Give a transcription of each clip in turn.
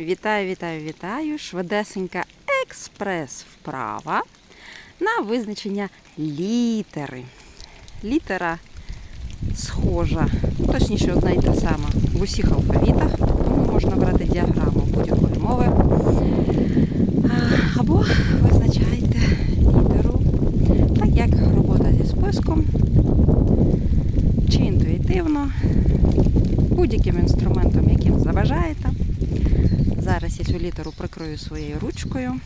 Вітаю, вітаю, вітаю! Швидесенька експрес вправа на визначення літери. Літера схожа, точніше, одна і та сама в усіх алфавітах, тому можна брати діаграму будь-якої мови. Або визначайте літеру, так як робота зі списком, чи інтуїтивно, будь-яким інструментом, яким заважаєте. Зараз я цю літеру прикрою своєю ручкою.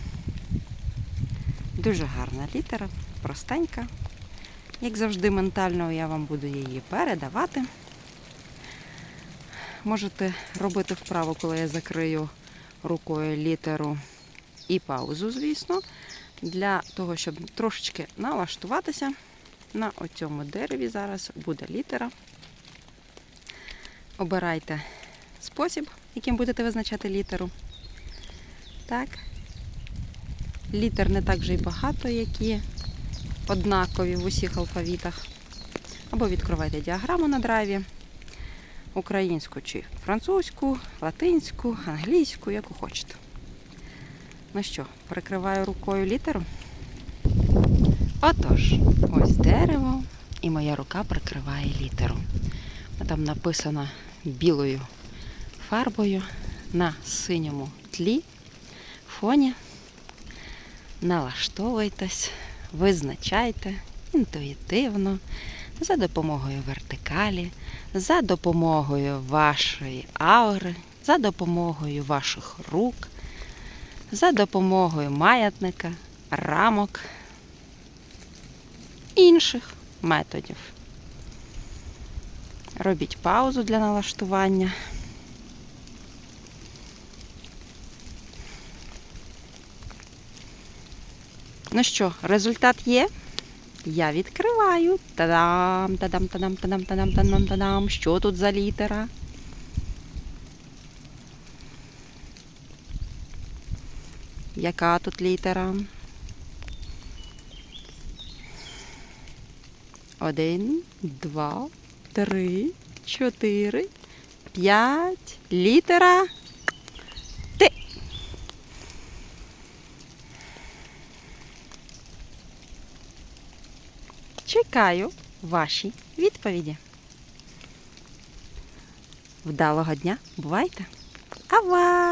Дуже гарна літера, простенька. Як завжди, ментально я вам буду її передавати. Можете робити вправо, коли я закрию рукою літеру і паузу, звісно, для того, щоб трошечки налаштуватися. На оцьому дереві зараз буде літера. Обирайте спосіб, яким будете визначати літеру. Так. Літер не так вже й багато, які однакові в усіх алфавітах. Або відкривайте діаграму на драйві. Українську чи французьку, латинську, англійську, яку хочете. Ну що, прикриваю рукою літеру. Отож, ось дерево, і моя рука прикриває літеру. Там написано білою фарбою на синьому тлі, фоні. Налаштовуйтесь, визначайте інтуїтивно, за допомогою вертикалі, за допомогою вашої аури, за допомогою ваших рук, за допомогою маятника, рамок, інших методів. Робіть паузу для налаштування. Ну що, результат є? Я відкриваю. Та-дам, та-дам, та-дам, та-дам, та-дам, та-дам, та-дам. Що тут за літера? Яка тут літера? Один, два, три, чотири, п'ять. Літера Чекаю ваші відповіді. Вдалого дня. Бувайте. Ава!